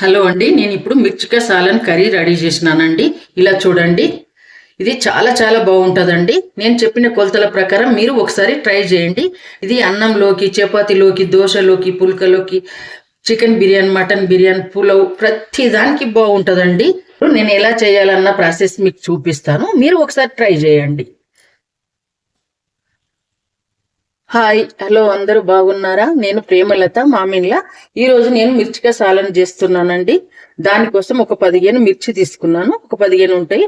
Hello అండి నేను ఇప్పుడు మిర్చికాయ సాలన్ కర్రీ రెడీ చేసినానండి. ఇలా చూడండి ఇది చాలా చాలా బాగుంటుందండి. నేను చెప్పిన కొలతల ప్రకారం మీరు ఒకసారి ట్రై చేయండి. ఇది అన్నంలోకి చపాతీలోకి దోశలోకి పుల్కలోకి చికెన్ బిర్యానీ మటన్ బిర్యానీ పులావ్ ప్రతి దానికి బాగుంటుందండి. నేను ఎలా చేయాలన్న ప్రాసెస్ మీకు చూపిస్తాను. మీరు ఒకసారి ట్రై చేయండి. హాయ్ హలో అందరూ బాగున్నారా? నేను ప్రేమలత మామిన్ల. ఈ రోజు నేను మిర్చికాయ సాలన చేస్తున్నానండి. దానికోసం ఒక పదిహేను మిర్చి తీసుకున్నాను. ఒక పదిహేను ఉంటాయి.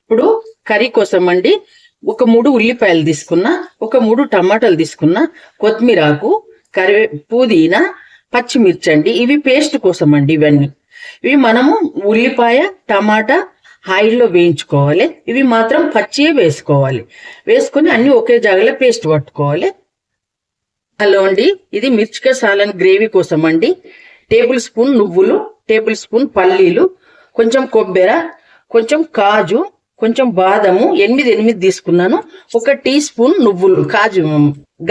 ఇప్పుడు కర్రీ కోసం అండి. ఒక మూడు ఉల్లిపాయలు తీసుకున్నా ఒక మూడు టమాటాలు తీసుకున్నా కొత్తిమీరాకు కరివే పుదీనా పచ్చిమిర్చి అండి. ఇవి పేస్ట్ కోసం అండి ఇవన్నీ. ఇవి మనము ఉల్లిపాయ టమాటా ఆయిల్లో వేయించుకోవాలి. ఇవి మాత్రం పచ్చియే వేసుకోవాలి. వేసుకొని అన్ని ఒకే జాగాలో పేస్ట్ పట్టుకోవాలి. హలో అండి ఇది మిర్చికాయ సాలన్ గ్రేవీ కోసం అండి టేబుల్ స్పూన్ నువ్వులు టేబుల్ స్పూన్ పల్లీలు కొంచెం కొబ్బెర కొంచెం కాజు కొంచెం బాదము ఎనిమిది ఎనిమిది తీసుకున్నాను. ఒక టీ స్పూన్ నువ్వులు కాజు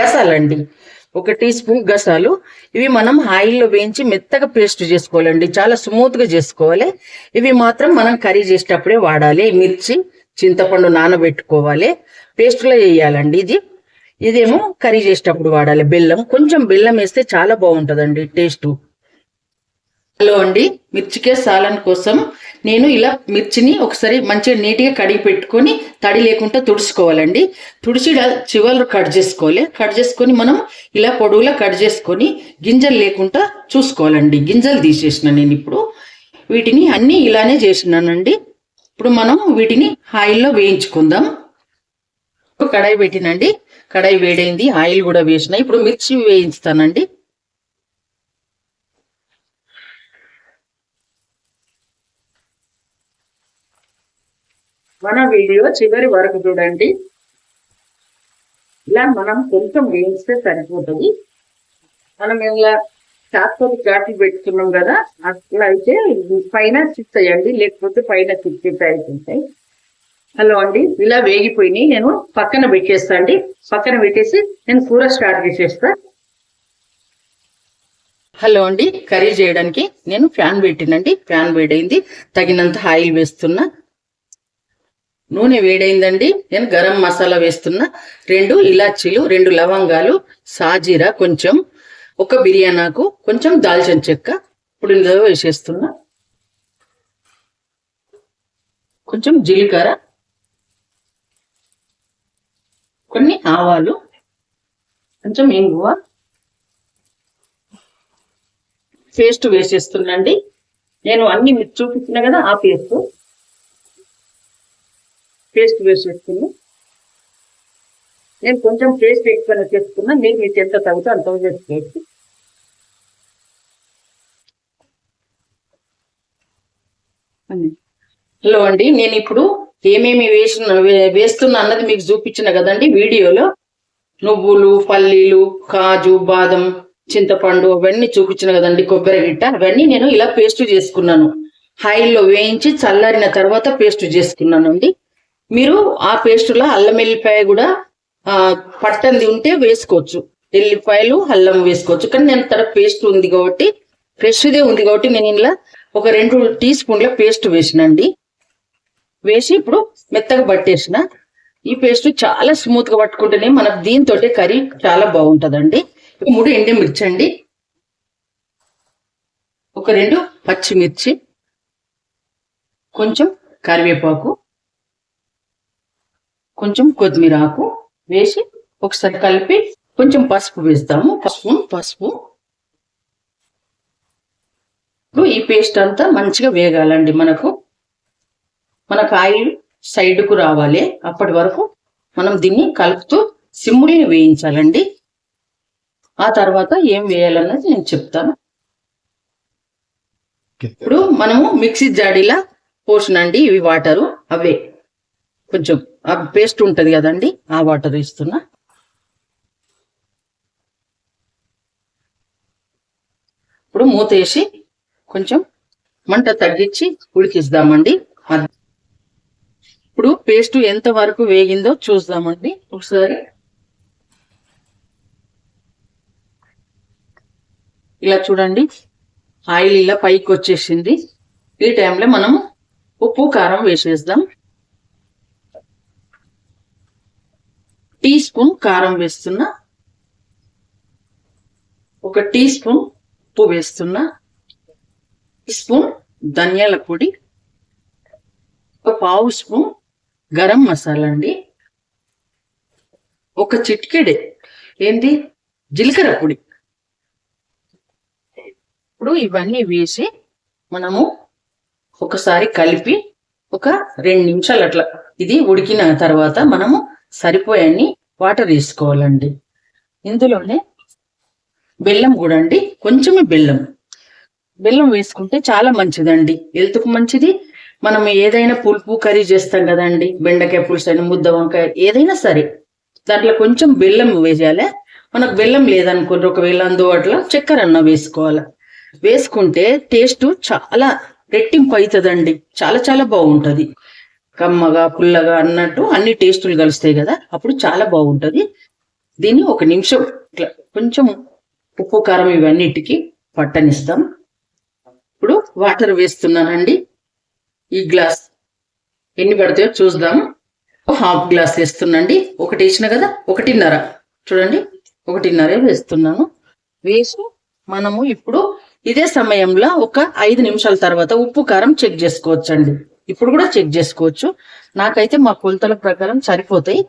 గసాలండి. ఒక టీ స్పూన్ గసాలు. ఇవి మనం ఆయిల్లో వేయించి మెత్తగా పేస్ట్ చేసుకోవాలండి. చాలా స్మూత్గా చేసుకోవాలి. ఇవి మాత్రం మనం కర్రీ చేసేటప్పుడే వాడాలి. మిర్చి చింతపండు నానబెట్టుకోవాలి. పేస్ట్లో వేయాలండి ఇది. ఇదేమో కర్రీ చేసేటప్పుడు వాడాలి. బెల్లం. కొంచెం బెల్లం వేస్తే చాలా బాగుంటుందండి టేస్ట్. హలో అండి. మిర్చికే సాలన్ కోసం నేను ఇలా మిర్చిని ఒకసారి మంచిగా నీట్గా కడిగి పెట్టుకొని తడి లేకుండా తుడుచుకోవాలండి. తుడిచి ఇలా చివరి కట్ చేసుకోవాలి. కట్ చేసుకొని మనం ఇలా పొడవులా కట్ చేసుకొని గింజలు లేకుండా చూసుకోవాలండి. గింజలు తీసేసిన నేను ఇప్పుడు. వీటిని అన్నీ ఇలానే చేసినానండి. ఇప్పుడు మనం వీటిని ఆయిల్లో వేయించుకుందాం. కడాయి పెట్టినండి. కడాయి వేడైంది. ఆయిల్ కూడా వేసిన. ఇప్పుడు మిర్చి వేయించుతానండి మన వీడియో చివరి వరకు చూడండి. ఇలా మనం కొంచెం వేయిస్తే సరిపోతుంది. మనం ఇలా చాక్తోటి చాట్లు పెట్టుకున్నాం కదా అట్లా అయితే పైన చిత్తయండి లేకపోతే పైన చిత్తి అయిపోతాయి హలో అండి ఇలా వేగిపోయినాయి. నేను పక్కన పెట్టేస్తా అండి. పక్కన పెట్టేసి నేను కూర స్టార్ట్ చేసేస్తా. హలో అండి కర్రీ చేయడానికి నేను ఫ్యాన్ పెట్టినండి. ఫ్యాన్ వేడైంది. తగినంత ఆయిల్ వేస్తున్నా. నూనె వేడైందండి. నేను గరం మసాలా వేస్తున్నా. రెండు ఇలాచీలు రెండు లవంగాలు సాజీరా కొంచెం ఒక బిర్యానాకు కొంచెం దాల్చిన చెక్క. ఇప్పుడు ఇందులో వేసేస్తున్నా. కొంచెం జీలకర్ర కొన్ని ఆవాలు కొంచెం ఇంగువ. పేస్ట్ వేసేస్తున్నాండి. నేను అన్ని మీరు చూపించిన కదా ఆ పేస్ట్. పేస్ట్ వేసేసుకుని నేను కొంచెం పేస్ట్ ఎక్కువ చేసుకున్నా మీరు మీకు ఎంత తగ్గుతో అంత చేసుకోవచ్చు హలో అండి నేను ఇప్పుడు ఏమేమి వేసిన వేస్తున్నా అన్నది మీకు చూపించిన కదండి వీడియోలో. నువ్వులు పల్లీలు కాజు బాదం చింతపండు అవన్నీ చూపించిన కదండి కొబ్బరి గిట్ట. అవన్నీ నేను ఇలా పేస్ట్ చేసుకున్నాను. హైల్లో వేయించి చల్లారిన తర్వాత పేస్ట్ చేసుకున్నాను అండి మీరు ఆ పేస్టులో అల్లం ఎల్లిపాయ కూడా పట్టంది ఉంటే వేసుకోవచ్చు. ఎల్లిపాయలు అల్లం వేసుకోవచ్చు. కానీ నేను తర పేస్ట్ ఉంది కాబట్టి ఫ్రెష్దే ఉంది కాబట్టి నేను ఇలా ఒక రెండు టీ స్పూన్ల పేస్ట్ వేసినండి. వేసి ఇప్పుడు మెత్తగా పట్టేసిన. ఈ పేస్ట్ చాలా స్మూత్గా పట్టుకుంటేనే మనకు దీంతో కర్రీ చాలా బాగుంటుందండి. మూడు ఎండమిర్చి అండి ఒక రెండు పచ్చిమిర్చి. కొంచెం కరివేపాకు. కొంచెం కొత్తిమీర ఆకు వేసి ఒకసారి కలిపి కొంచెం పసుపు వేస్తాము. పసుపు పసుపు. ఈ పేస్ట్ అంతా మంచిగా వేగాలండి మనకు. మనకు ఆయిల్ సైడ్కు రావాలి. అప్పటి వరకు మనం దీన్ని కలుపుతూ సిమ్ముడిని వేయించాలండి. ఆ తర్వాత ఏం వేయాలన్నది నేను చెప్తాను. ఇప్పుడు మనము మిక్సీ జాడీలా పోసినండి ఇవి వాటరు అవే. కొంచెం ఆ పేస్ట్ ఉంటది కదండి ఆ వాటర్ ఇస్తున్నా ఇప్పుడు మూత వేసి కొంచెం మంట తగ్గించి ఉడికిద్దామండి ఇప్పుడు పేస్ట్ ఎంత వరకు వేగిందో చూద్దామండి. ఒకసారి. ఇలా చూడండి ఆయిల్ ఇలా పైకి వచ్చేసింది. ఈ టైంలో మనం ఉప్పు కారం వేసేద్దాం. టీ స్పూన్ కారం వేస్తున్నా ఒక టీ స్పూన్ ఉప్పు వేస్తున్నా టీ స్పూన్ ధనియాల పొడి ఒక పావు స్పూన్ గరం మసాలా అండి ఒక చిటికెడే ఏంటి? జీలకర్ర పొడి. ఇప్పుడు ఇవన్నీ వేసి మనము ఒకసారి కలిపి ఒక రెండు నిమిషాలు అట్లా ఇది ఉడికిన తర్వాత మనము సరిపోయన్ని వాటర్ వేసుకోవాలండి ఇందులోనే బెల్లం కూడా అండి. కొంచెమే బెల్లం. బెల్లం వేసుకుంటే చాలా మంచిదండి. హెల్త్కు మంచిది. మనం ఏదైనా పులుపు కర్రీ చేస్తాం కదండి. బెండకాయ పులుసు అని ముద్ద వంకాయ ఏదైనా సరే. దాంట్లో కొంచెం బెల్లం వేయాలి మనకు బెల్లం లేదనుకోండి ఒకవేళ అందుబాటులో చక్కెర అన్న వేసుకోవాలి. వేసుకుంటే టేస్ట్ చాలా రెట్టింపు అవుతుందండి. చాలా చాలా బాగుంటుంది. కమ్మగా పుల్లగా అన్నట్టు అన్ని టేస్టులు కలుస్తాయి కదా అప్పుడు చాలా బాగుంటుంది. దీన్ని ఒక నిమిషం ఇట్లా కొంచెం ఉప్పు కారం ఇవన్నిటికి పట్టనిస్తాం. ఇప్పుడు వాటర్ వేస్తున్నానండి. ఈ గ్లాస్ ఎన్ని పడతాయో చూద్దాం. హాఫ్ గ్లాస్ వేస్తున్నాండి ఒకటి వేసిన కదా ఒకటిన్నర. చూడండి ఒకటిన్నర వేస్తున్నాను. వేసి మనము ఇప్పుడు ఇదే సమయంలో ఒక ఐదు నిమిషాల తర్వాత ఉప్పు కారం చెక్ చేసుకోవచ్చండి. ఇప్పుడు కూడా చెక్ చేసుకోవచ్చు. నాకైతే మా కొలతల ప్రకారం సరిపోతాయి.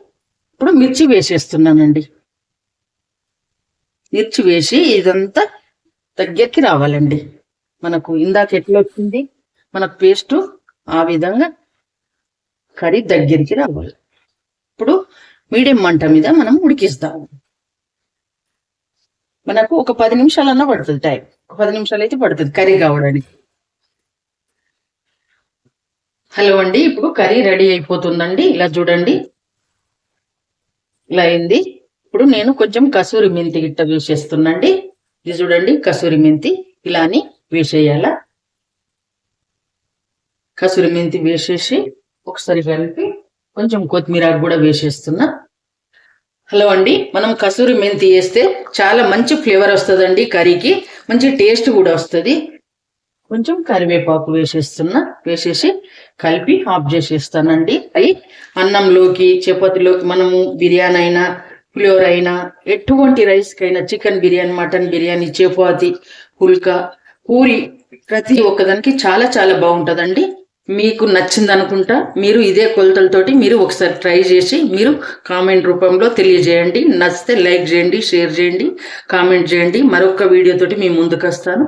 ఇప్పుడు మిర్చి వేసేస్తున్నానండి. మిర్చి వేసి ఇదంతా దగ్గరికి రావాలండి. మనకు ఇందాక ఎట్లా వచ్చింది? మన పేస్ట్ ఆ విధంగా కర్రీ దగ్గరికి రావాలి. ఇప్పుడు మీడియం మంట మీద మనం ఉడికిస్తాము. మనకు ఒక పది నిమిషాలన్నా పడుతుంది టైం. ఒక పది నిమిషాలు అయితే పడుతుంది కర్రీ కావడానికి. హలో అండి ఇప్పుడు కర్రీ రెడీ అయిపోతుందండి. ఇలా చూడండి. ఇలా అయింది. ఇప్పుడు నేను కొంచెం కసూరి మెంతి గిట్ట వేసేస్తున్నాండి ఇది చూడండి కసూరి మెంతి. ఇలా అని వేసేయాల? కసూరి మెంతి వేసేసి ఒకసారి కలిపి కొంచెం కొత్తిమీర కూడా వేసేస్తున్నా. హలో అండి మనం కసూరి మెంతి వేస్తే చాలా మంచి ఫ్లేవర్ వస్తుందండి కర్రీకి. మంచి టేస్ట్ కూడా వస్తుంది. కొంచెం కరివేపాకు వేసేస్తున్నా వేసేసి కలిపి ఆఫ్ చేసేస్తానండి. అవి అన్నంలోకి చపాతీలోకి మనము బిర్యానీ అయినా పులిహోర అయినా ఎటువంటి రైస్కైనా చికెన్ బిర్యానీ మటన్ బిర్యానీ చపాతి పుల్కా పూరి ప్రతి ఒక్కదానికి చాలా చాలా బాగుంటుందండి. మీకు నచ్చింది అనుకుంటా మీరు ఇదే కొలతలతోటి మీరు ఒకసారి ట్రై చేసి మీరు కామెంట్ రూపంలో తెలియజేయండి. నచ్చితే లైక్ చేయండి షేర్ చేయండి కామెంట్ చేయండి. మరొక వీడియోతోటి మీ ముందుకు వస్తాను.